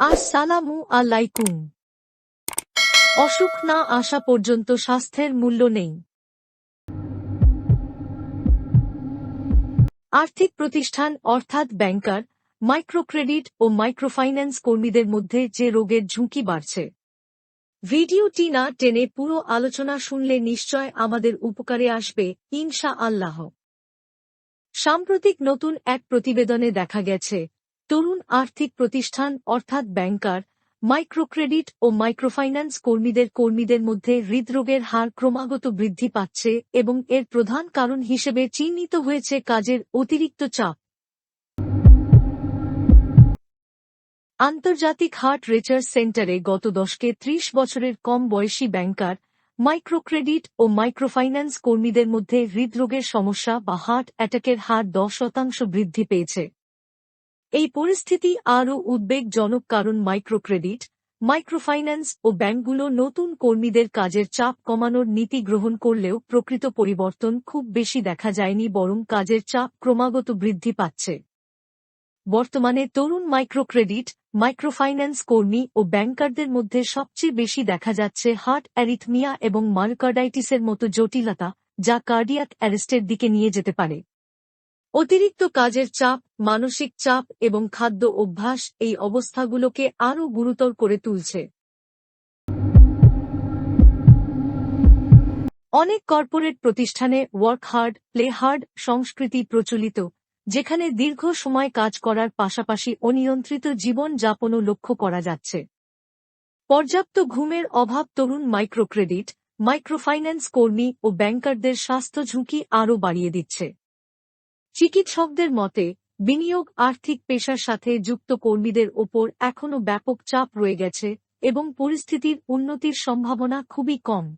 আসসালামু আলাইকুম। অসুখ না আসা পর্যন্ত স্বাস্থ্যের মূল্য নেই। আর্থিক প্রতিষ্ঠান অর্থাৎ ব্যাংকার, মাইক্রোক্রেডিট ও মাইক্রোফাইন্যান্স কর্মীদের মধ্যে যে রোগের ঝুঁকি বাড়ছে। ভিডিওটি না টেনে পুরো আলোচনা শুনলে নিশ্চয় আমাদের উপকারে আসবে ইনশা আল্লাহ সাম্প্রতিক নতুন এক প্রতিবেদনে দেখা গেছে তরুণ আর্থিক প্রতিষ্ঠান অর্থাৎ ব্যাংকার, মাইক্রোক্রেডিট ও মাইক্রোফাইন্যান্স কর্মীদের কর্মীদের মধ্যে হৃদরোগের হার ক্রমাগত বৃদ্ধি পাচ্ছে এবং এর প্রধান কারণ হিসেবে চিহ্নিত হয়েছে কাজের অতিরিক্ত চাপ। আন্তর্জাতিক হার্ট রিসার্চ সেন্টারে গত দশকে ত্রিশ বছরের কম বয়সী ব্যাংকার, মাইক্রোক্রেডিট ও মাইক্রোফাইন্যান্স কর্মীদের মধ্যে হৃদরোগের সমস্যা বা হার্ট অ্যাটাকের হার দশ শতাংশ বৃদ্ধি পেয়েছে। এই পরিস্থিতি আরও উদ্বেগজনক কারণ মাইক্রোক্রেডিট, মাইক্রোফাইন্যান্স ও ব্যাংকগুলো নতুন কর্মীদের কাজের চাপ কমানোর নীতি গ্রহণ করলেও প্রকৃত পরিবর্তন খুব বেশি দেখা যায়নি বরং কাজের চাপ ক্রমাগত বৃদ্ধি পাচ্ছে। বর্তমানে তরুণ মাইক্রোক্রেডিট, মাইক্রোফাইন্যান্স কর্মী ও ব্যাংকারদের মধ্যে সবচেয়ে বেশি দেখা যাচ্ছে হার্ট অ্যারিথমিয়া এবং মার্কার্ডাইটিসের মতো জটিলতা, যা কার্ডিয়াক অ্যারেস্টের দিকে নিয়ে যেতে পারে। অতিরিক্ত কাজের চাপ, মানসিক চাপ এবং খাদ্য অভ্যাস এই অবস্থাগুলোকে আরও গুরুতর করে তুলছে। অনেক কর্পোরেট প্রতিষ্ঠানে ওয়ার্ক হার্ড প্লে হার্ড সংস্কৃতি প্রচলিত, যেখানে দীর্ঘ সময় কাজ করার পাশাপাশি অনিয়ন্ত্রিত জীবন যাপনও লক্ষ্য করা যাচ্ছে। পর্যাপ্ত ঘুমের অভাব তরুণ মাইক্রোক্রেডিট মাইক্রোফাইন্যান্স কর্মী ও ব্যাংকারদের স্বাস্থ্য ঝুঁকি আরও বাড়িয়ে দিচ্ছে। চিকিৎসকদের মতে, বিনিয়োগ আর্থিক পেশার সাথে যুক্ত কর্মীদের ওপর এখনও ব্যাপক চাপ রয়ে গেছে এবং পরিস্থিতির উন্নতির সম্ভাবনা খুবই কম।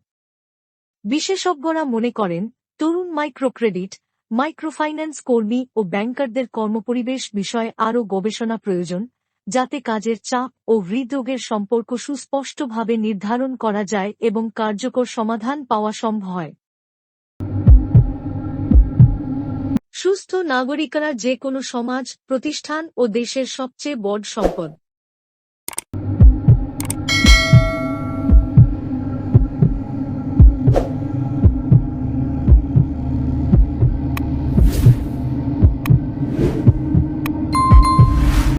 বিশেষজ্ঞরা মনে করেন, তরুণ মাইক্রোক্রেডিট, মাইক্রোফাইন্যান্স কর্মী ও ব্যাংকারদের কর্মপরিবেশ বিষয়ে আরও গবেষণা প্রয়োজন, যাতে কাজের চাপ ও হৃদরোগের সম্পর্ক সুস্পষ্টভাবে নির্ধারণ করা যায় এবং কার্যকর সমাধান পাওয়া সম্ভব হয়। সুস্থ নাগরিকরা যে কোনো সমাজ প্রতিষ্ঠান ও দেশের সবচেয়ে বড় সম্পদ।